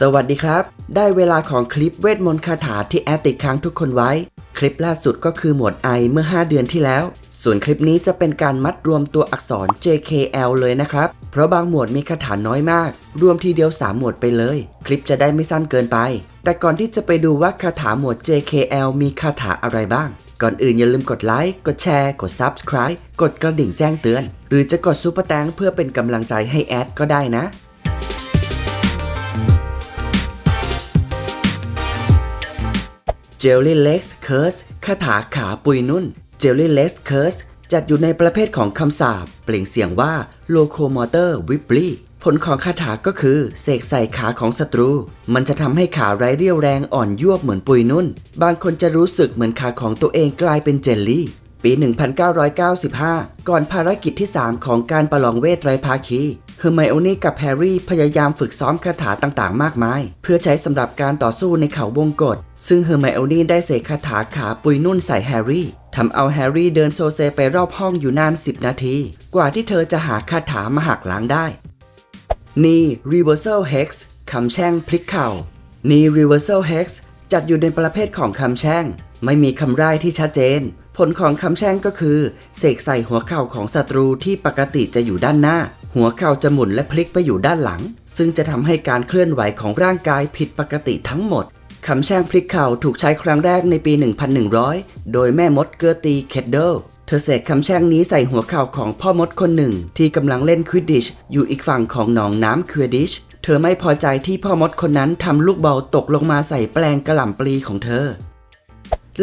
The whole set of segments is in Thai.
สวัสดีครับ ได้เวลาของคลิปเวทมนต์คาถาที่แอดติดค้างทุกคนไว้ คลิปล่าสุดก็คือหมวดไอเมื่อ 5 เดือนที่แล้ว ส่วนคลิปนี้จะเป็นการมัดรวมตัวอักษร JKL เลยนะครับ เพราะบางหมวดมีคาถาน้อยมาก รวมทีเดียว 3 หมวดไปเลย คลิปจะได้ไม่สั้นเกินไป แต่ก่อนที่จะไปดูว่าคาถาหมวด JKL มีคาถาอะไรบ้าง ก่อนอื่นอย่าลืมกดไลค์กดแชร์ กด Subscribe กดกระดิ่งแจ้งเตือน หรือจะกดซุปเปอร์แตงเพื่อเป็นกำลังใจให้แอดก็ได้นะ Jelly Legs Curse คาถาขาปุยนุ่น Jelly Legs Curse จัดอยู่ในประเภทของคำสาปเปล่งเสียงว่า Locomotor Whipply ผลของคาถาก็คือ เสกใส่ขาของศัตรู มันจะทำให้ขาไร้เรี่ยวแรงอ่อนยวบเหมือนปุยนุ่น บางคนจะรู้สึกเหมือนขาของตัวเองกลายเป็นเจลลี่ ปี 1995 ก่อนภารกิจที่ 3 ของการประลองเวทไรภาคี เฮอร์ไมโอนี่กับแฮร์รี่พยายามฝึกซ้อมคาถาต่างๆ มากมาย เพื่อใช้สำหรับการต่อสู้ในเขาวงกฏซึ่งเฮอร์ไมโอนี่ได้เสกคาถาขาปุยนุ่นใส่แฮร์รี่ทำเอาแฮร์รี่เดินโซเซไปรอบห้องอยู่นาน 10 นาที กว่าที่เธอจะหาคาถามาหักล้างได้ นี่ Reversal Hex คำแช่งพลิกเข่า นี่ Reversal Hex จัดอยู่ในประเภทของคำแช่ง ไม่มีคำร่ายที่ชัดเจน ผลของคำแช่งก็คือ เสกใส่หัวเข่าของศัตรูที่ปกติจะอยู่ด้านหน้า หัวเข่าจะหมุนและพลิกไปอยู่ด้านหลัง ซึ่งจะทำให้การเคลื่อนไหวของร่างกายผิดปกติทั้งหมดคำแช่งพลิกเข่าถูกใช้ครั้งแรกในปี 1100 โดยแม่มดเกอร์ตีเคดเดิลเธอเสกคำแช่งนี้ใส่หัวเข่าของพ่อมดคนหนึ่ง ที่กำลังเล่นควิดดิชอยู่อีกฝั่งของหนองน้ำควิดดิชเธอไม่พอใจที่พ่อมดคนนั้นทำลูกบอลตกลงมาใส่แปลงกระหล่ำปลีของเธอ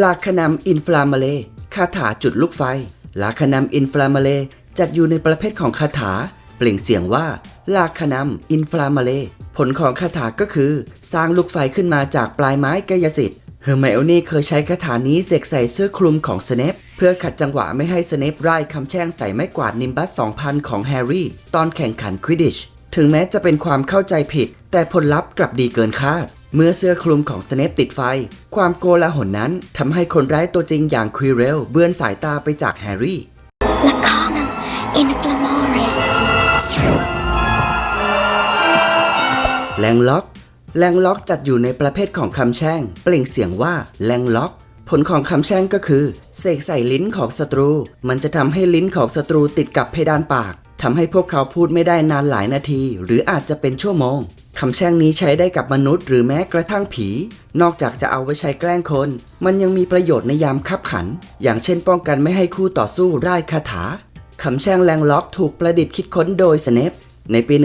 ลาคานำอินฟลามาเลคาถาจุดลูกไฟ ลาคานำอินฟลามาเลจัดอยู่ในประเภทของคาถา เปล่งเสียงว่าลาคานำอินฟลามาเล ผลของคาถาก็คือ สร้างลูกไฟขึ้นมาจากปลายไม้กายสิทธิ์เฮอร์ไมโอนี่เคยใช้คาถานี้เสกใส่เสื้อคลุมของสเนปเพื่อขัดจังหวะไม่ให้สเนปไร่คำแช่งใส่ไม้กวาดนิมบัส 2000 ของแฮร์รี่ ตอนแข่งขันควิดดิชถึงแม้จะเป็นความเข้าใจผิด แต่ผลลัพธ์กลับดีเกินคาด เมื่อเสื้อคลุมของสเนปติดไฟ ความโกลาหลนั้นทำให้คนร้ายตัวจริงอย่างควิเรลเบือนสายตาไปจากแฮร์รี่ แรงล็อก แรงล็อกจัดอยู่ในประเภทของคำแช่ง เปล่งเสียงว่าแรงล็อก ผลของคำแช่งก็คือ เสกใส่ลิ้นของศัตรู มันจะทำให้ลิ้นของศัตรูติดกับเพดานปากทำให้พวกเขาพูดไม่ได้นานหลายนาที หรืออาจจะเป็นชั่วโมงคำแช่งนี้ใช้ได้กับมนุษย์หรือแม้กระทั่งผี นอกจากจะเอาไว้ใช้แกล้งคน มันยังมีประโยชน์ในยามคับขัน อย่างเช่นป้องกันไม่ให้คู่ต่อสู้ร่ายคาถาคำแช่งแรงล็อกถูกประดิษฐ์คิดค้นโดยสเนป ในปี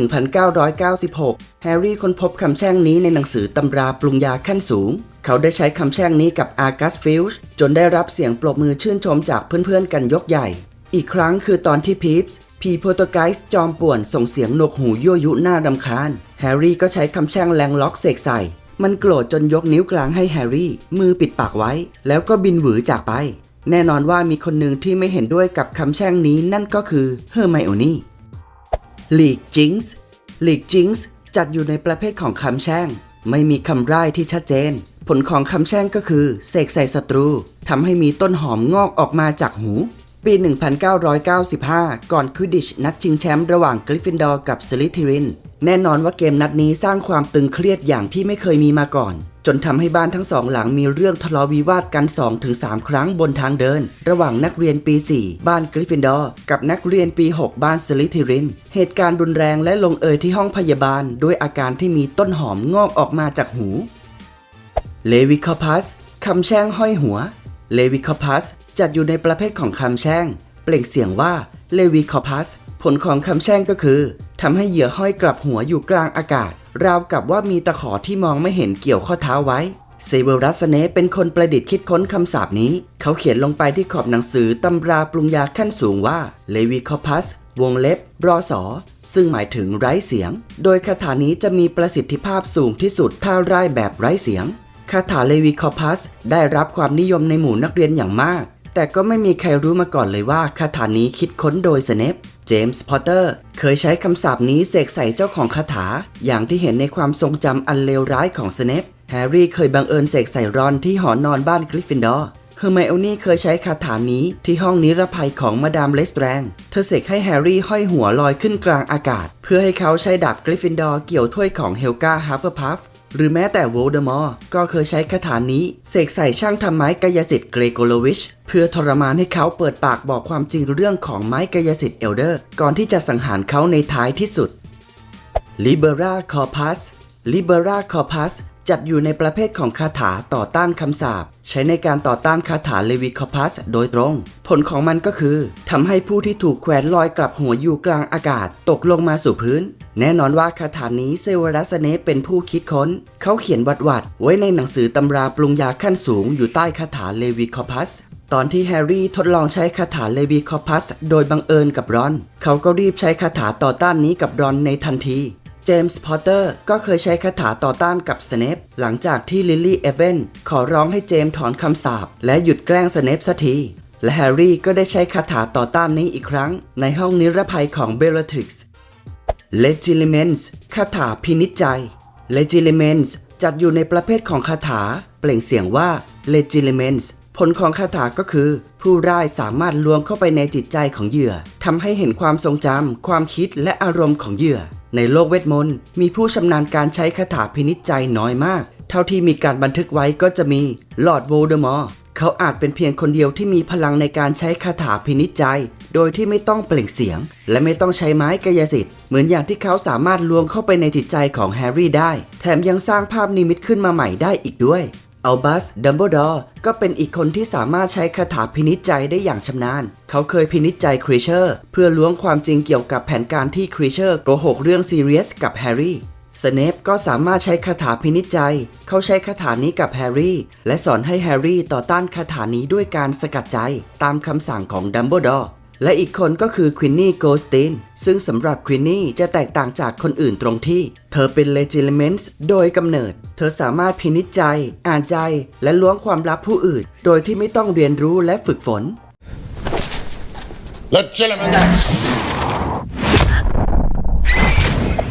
1996 แฮร์รี่ค้นพบคำแช่งนี้ในหนังสือตำราปรุงยาขั้นสูง เขาได้ใช้คำแช่งนี้กับอาร์กัสฟิลช์จนได้รับเสียงปรบมือชื่นชมจากเพื่อนๆกันยกใหญ่ อีกครั้งคือตอนที่พีปส์พีโปรโตไกส์จอมป่วนส่งเสียงหนกหูยั่วยุหน่ารำคาญ แฮร์รี่ก็ใช้คำแช่งแรงล็อกเสกใส่ มันโกรธจนยกนิ้วกลางให้แฮร์รี่ มือปิดปากไว้ แล้วก็บินหวือจากไป แน่นอนว่ามีคนหนึ่งที่ไม่เห็นด้วยกับคำแช่งนี้นั่นก็คือเฮอร์ไมโอนี่ หลีกจิงส์หลีกจิงส์จัดอยู่ในประเภทของคำแช่ง ไม่มีคำร่ายที่ชัดเจน ผลของคำแช่งก็คือ เสกใส่ศัตรูทำให้มีต้นหอมงอกออกมาจากหู ปี 1995 ก่อนควิดดิชนัดชิงแชมป์ระหว่างกริฟฟินดอร์กับสลิธีริน แน่นอนว่าเกมนัดนี้สร้างความตึงเครียดอย่างที่ไม่เคยมีมาก่อน จนทำให้บ้านทั้งสองหลังมีเรื่องทะเลาะวิวาทกัน 2-3 ครั้งบนทางเดิน ระหว่างนักเรียนปี 4 บ้านกริฟฟินดอร์กับนักเรียนปี 6 บ้านสลิธีริน เหตุการณ์รุนแรงและลงเอยที่ห้องพยาบาล ด้วยอาการที่มีต้นหอมงอกออกมาจากหูเลวิคอพัสคำแช่งห้อยหัวเลวิคอพัสจัดอยู่ในประเภทของคำแช่ง เปล่งเสียงว่าเลวิคอพัสผลของคำแช่งก็คือทำให้เหยื่อห้อยกลับหัวอยู่กลางอากาศ ราวกับว่ามีตะขอที่มองไม่เห็นเกี่ยวข้อเท้าไว้เซเวรัสเนปเป็นคนประดิษฐ์คิดค้นคำสาปนี้ เขาเขียนลงไปที่ขอบหนังสือตำราปรุงยาขั้นสูงว่าเลวิคอพัสวงเล็บรอสอซึ่งหมายถึงไร้เสียง โดยคาถานี้จะมีประสิทธิภาพสูงที่สุดถ้าร่ายแบบไร้เสียง คาถาเลวิคอพัสได้รับความนิยมในหมู่นักเรียนอย่างมาก แต่ก็ไม่มีใครรู้มาก่อนเลยว่าคาถานี้คิดค้นโดยสเนป จมส์ พอตเตอร์ เคยใช้คำสาปนี้เสกใส่เจ้าของคาถา อย่างที่เห็นในความทรงจำอันเลวร้ายของสเนปแฮร์รี่เคยบังเอิญเสกใส่รอนที่หอนอนบ้านกริฟฟินดอร์เฮอร์ไมโอนี่เคยใช้คาถานี้ที่ห้องนิรภัยของมาดามเลสแตรง เธอเสกให้แฮร์รี่ห้อยหัวลอยขึ้นกลางอากาศ เพื่อให้เขาใช้ดาบกริฟฟินดอร์เกี่ยวถ้วยของเฮลกาฮัฟเฟอร์พัฟ หรือแม้แต่โวลเดอมอร์ก็เคยใช้คาถานี้เสกใส่ช่างทำไม้กายสิทธิ์เกรโกโลวิช เพื่อทรมานให้เขาเปิดปากบอกความจริงเรื่องของไม้กายสิทธิ์เอลเดอร์ ก่อนที่จะสังหารเขาในท้ายที่สุด Libera Corpus Libera Corpus จัดอยู่ในประเภทของคาถาต่อต้านคำสาปใช้ในการต่อต้านคาถาเลวิคอพัสโดยตรง ผลของมันก็คือทำให้ผู้ที่ถูกแขวนลอยกลับหัวอยู่กลางอากาศ ตกลงมาสู่พื้น แน่นอนว่าคาถานี้เซเวรัสเนปเป็นผู้คิดค้น เขาเขียนวัดวัดไว้ในหนังสือตำราปรุงยาขั้นสูงอยู่ใต้คาถาเลวิคอพัสตอนที่แฮร์รี่ทดลองใช้คาถาเลวีคอพัสโดยบังเอิญกับรอน เขาก็รีบใช้คาถาต่อต้านนี้กับรอนในทันที จมส์พอตเตอร์ก็เคยใช้คาถาต่อต้านกับสเนปหลังจากที่ลิลลี่เอเวนขอร้องให้เจมส์ถอนคำสาปและหยุดแกล้งสเนปสักทีและแฮร์รี่ก็ได้ใช้คาถาต่อต้านนี้อีกครั้ง ในห้องนิรภัยของเบลลทริกซ์ Legilimens คาถาพินิจใจ Legilimens จัดอยู่ในประเภทของคาถา เปล่งเสียงว่า Legilimens ผลของคาถาก็คือ ผู้ร่ายสามารถลวงเข้าไปในจิตใจของเหยื่อทำให้เห็นความทรงจำความคิดและอารมณ์ของเหยื่อ ในโลกเวทมนต์มีผู้ชำนาญการใช้คาถาพินิจใจน้อยมาก เท่าที่มีการบันทึกไว้ก็จะมีลอร์ดโวลเดอมอร์เขาอาจเป็นเพียงคนเดียวที่มีพลังในการใช้คาถาพินิจใจ โดยที่ไม่ต้องเปล่งเสียง และไม่ต้องใช้ไม้กายสิทธิ์ เหมือนอย่างที่เขาสามารถลวงเข้าไปในจิตใจของแฮร์รี่ได้ แถมยังสร้างภาพนิมิตขึ้นมาใหม่ได้อีกด้วย อัลบัส ดัมเบิลดอร์ก็เป็นอีกคนที่สามารถใช้คาถาพินิจใจได้อย่างชำนาญ เขาเคยพินิจใจครีเชอร์เพื่อล้วงความจริงเกี่ยวกับแผนการที่ครีเชอร์โกหกเรื่องซีเรียสกับแฮร์รี่สเนปก็สามารถใช้คาถาพินิจใจ เขาใช้คาถานี้กับแฮร์รี่ และสอนให้แฮร์รี่ต่อต้านคาถานี้ด้วยการสกัดใจ ตามคำสั่งของดัมเบิลดอร์ และอีกคนก็คือควินนี่โกสตินซึ่งสำหรับควินนี่จะแตกต่างจากคนอื่นตรงที่ เธอเป็นเลจิเลเมนส์โดยกำเนิด เธอสามารถพินิจใจ อ่านใจ และล้วงความลับผู้อื่น โดยที่ไม่ต้องเรียนรู้และฝึกฝน Legilimens.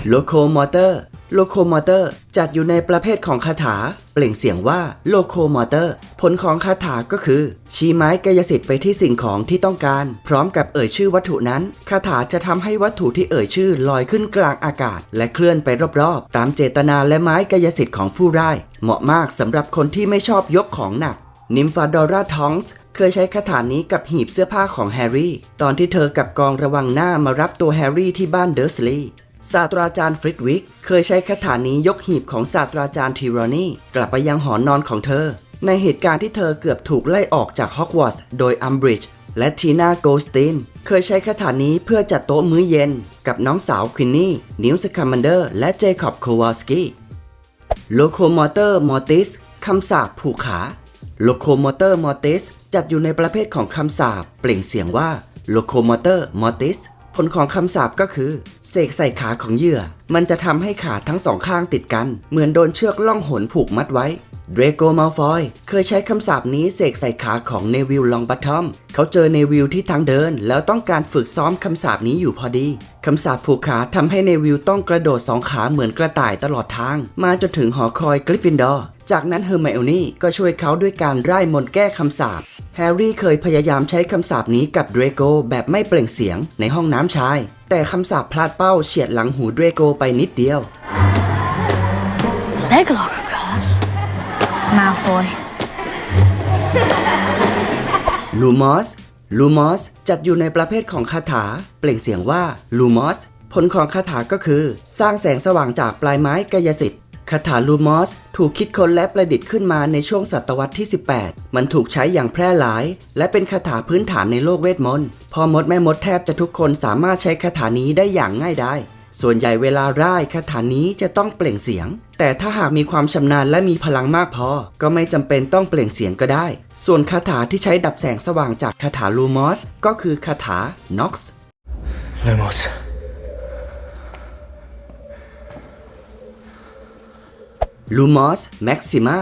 โลโคมอเตอร์ โลโคมอเตอร์จัดอยู่ในประเภทของคาถา เปล่งเสียงว่าโลโคมอเตอร์ ผลของคาถาก็คือ ชี้ไม้กายสิทธิ์ไปที่สิ่งของที่ต้องการ พร้อมกับเอ่ยชื่อวัตถุนั้น คาถาจะทำให้วัตถุที่เอ่ยชื่อลอยขึ้นกลางอากาศ และเคลื่อนไปรอบๆ ตามเจตนาและไม้กายสิทธิ์ของผู้ร่ายเหมาะมากสำหรับคนที่ไม่ชอบยกของหนักนิมฟาดอร่าทองส์เคยใช้คาถานี้กับหีบเสื้อผ้าของแฮร์รี่ ตอนที่เธอกับกองระวังหน้ามารับตัวแฮร์รี่ที่บ้านเดอร์สลีย์ ศาสตราจารย์ฟริดวิกเคยใช้คาถานี้ยกหีบของศาสตราจารย์ทีรอนี่กลับไปยังหอนอนของเธอ ในเหตุการณ์ที่เธอเกือบถูกไล่ออกจากฮอกวอตส์โดยอัมบริดจ์และทีน่าโกลสตินเคยใช้คาถานี้เพื่อจัดโต๊ะมื้อเย็น กับน้องสาวควินนี่ นิวส์คามันเดอร์ และเจคอบโควอลสกี้โลโคมอเตอร์มอติสคำสาปผูกขาโลโคมอเตอร์มอติสจัดอยู่ในประเภทของคำสาปเปล่งเสียงว่าโลโคมอเตอร์มอติส ผลของคำสาปก็คือ เสกใส่ขาของเหยื่อ มันจะทำให้ขาทั้งสองข้างติดกัน เหมือนโดนเชือกล่องหนผูกมัดไว้ เดรโกมาฟอยเคยใช้คำสาปนี้เสกใส่ขาของเนวิลลองบัตทอม เขาเจอเนวิลที่ทางเดิน แล้วต้องการฝึกซ้อมคำสาปนี้อยู่พอดีคำสาปผูกขาทำให้เนวิลต้องกระโดดสองขาเหมือนกระต่ายตลอดทาง มาจนถึงหอคอยกริฟฟินดอร์ จากนั้นเฮอร์ไมโอนี่ก็ช่วยเขาด้วยการไร่มนต์แก้คำสาป แฮร์รี่เคยพยายามใช้คำสาปนี้กับเดรโกแบบไม่เปล่งเสียงในห้องน้ำชาย แต่คำสาปพลาดเป้าเฉียดหลังหูเดรโกไปนิดเดียว Megalocus. Malfoy. ลูมอส ลูมอส จัดอยู่ในประเภทของคาถา เปล่งเสียงว่า ลูมอส ผลของคาถาก็คือ สร้างแสงสว่างจากปลายไม้กายสิทธิ์ คาถาลูมอส ถูกคิดค้นและประดิษฐ์ขึ้นมาในช่วงศตวรรษที่ 18 มันถูกใช้อย่างแพร่หลาย และเป็นคาถาพื้นฐานในโลกเวทมนต์พอมดแม่มดแทบจะทุกคนสามารถใช้คาถานี้ได้อย่างง่ายไดายส่วนใหญ่เวลาร่ายคาถานี้จะต้องเปล่งเสียง แต่ถ้าหากมีความชำนาญและมีพลังมากพอ ก็ไม่จำเป็นต้องเปล่งเสียงก็ได้ ส่วนคาถาที่ใช้ดับแสงสว่างจากคาถาลูมอส ก็คือคาถา Nox Lumos. ลูมอส แม็กซิมา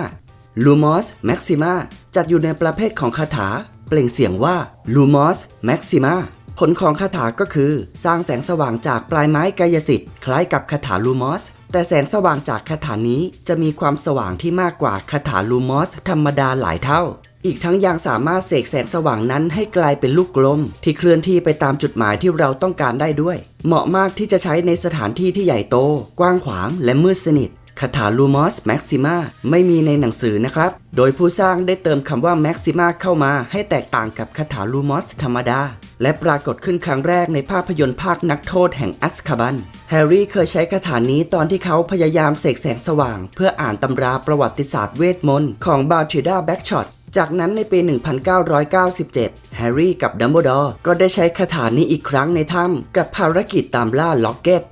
ลูมอสแม็กซิมาจัดอยู่ในประเภทของคาถา เปล่งเสียงว่าลูมอสแม็กซิมาผลของคาถาก็คือ สร้างแสงสว่างจากปลายไม้กายสิทธิ์คล้ายกับคาถาลูมอส แต่แสงสว่างจากคาถานี้จะมีความสว่างที่มากกว่าคาถาลูมอส ธรรมดาหลายเท่า อีกทั้งยังสามารถเสกแสงสว่างนั้นให้กลายเป็นลูกกลม ที่เคลื่อนที่ไปตามจุดหมายที่เราต้องการได้ด้วย เหมาะมากที่จะใช้ในสถานที่ที่ใหญ่โต กว้างขวางและมืดสนิท คาถาลูมอสแม็กซิมาไม่มีในหนังสือนะครับ โดยผู้สร้างได้เติมคำว่าแม็กซิมาเข้ามาให้แตกต่างกับคาถาลูมอสธรรมดา และปรากฏขึ้นครั้งแรกในภาพยนตร์ภาคนักโทษแห่งอัสคาบัน แฮร์รี่เคยใช้คาถานี้ตอนที่เขาพยายามเสกแสงสว่าง เพื่ออ่านตำราประวัติศาสตร์เวทมนต์ของบาทิดาแบ็กช็อตจากนั้นในปี 1997 แฮร์รี่กับดัมเบิลดอร์ก็ได้ใช้คาถานี้อีกครั้งในถ้ำกับภารกิจตามล่าล็อกเก็ต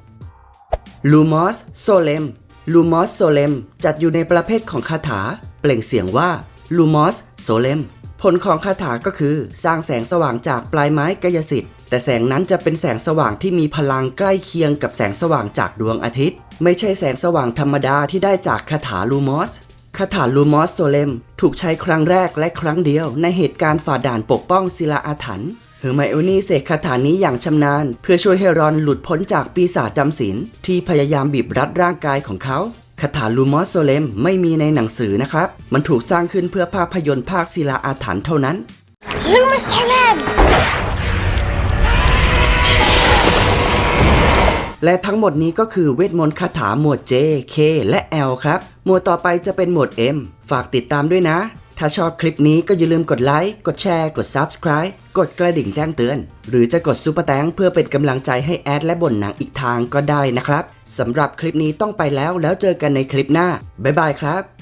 ลูมอสโซเลม ลูมอสโซเลมจัดอยู่ในประเภทของคาถา เปล่งเสียงว่าลูมอสโซเลมผลของคาถาก็คือสร้างแสงสว่างจากปลายไม้กายสิทธิ์ แต่แสงนั้นจะเป็นแสงสว่างที่มีพลังใกล้เคียงกับแสงสว่างจากดวงอาทิตย์ ไม่ใช่แสงสว่างธรรมดาที่ได้จากคาถาลูมอสคาถาลูมอสโซเลมถูกใช้ครั้งแรกและครั้งเดียวในเหตุการณ์ฝ่าด่านปกป้องศิลาอาถรรพ์ เฮอร์ไมโอนี่เสกคาถานี้อย่างชำนาญ เพื่อช่วยให้รอนหลุดพ้นจากปีศาจจำศีลที่พยายามบีบรัดร่างกายของเขาคาถาลูมอสโซเลมไม่มีในหนังสือนะครับ มันถูกสร้างขึ้นเพื่อภาพยนตร์ภาคศิลาอาถรรพ์เท่านั้น Lumus Solem! และทั้งหมดนี้ก็คือเวทมนต์คาถาหมวด J K และ L ครับ หมวดต่อไปจะเป็นหมวด M ฝากติดตามด้วยนะ ถ้าชอบคลิปนี้ก็อย่าลืมกดไลค์ กดแชร์ กด Subscribe กดกระดิ่งแจ้งเตือน หรือจะกดซุปเปอร์แตงเพื่อเป็นกำลังใจให้แอดและบ่นหนังอีกทางก็ได้นะครับสำหรับคลิปนี้ต้องไปแล้วแล้วเจอกันในคลิปหน้า บ๊ายบายครับ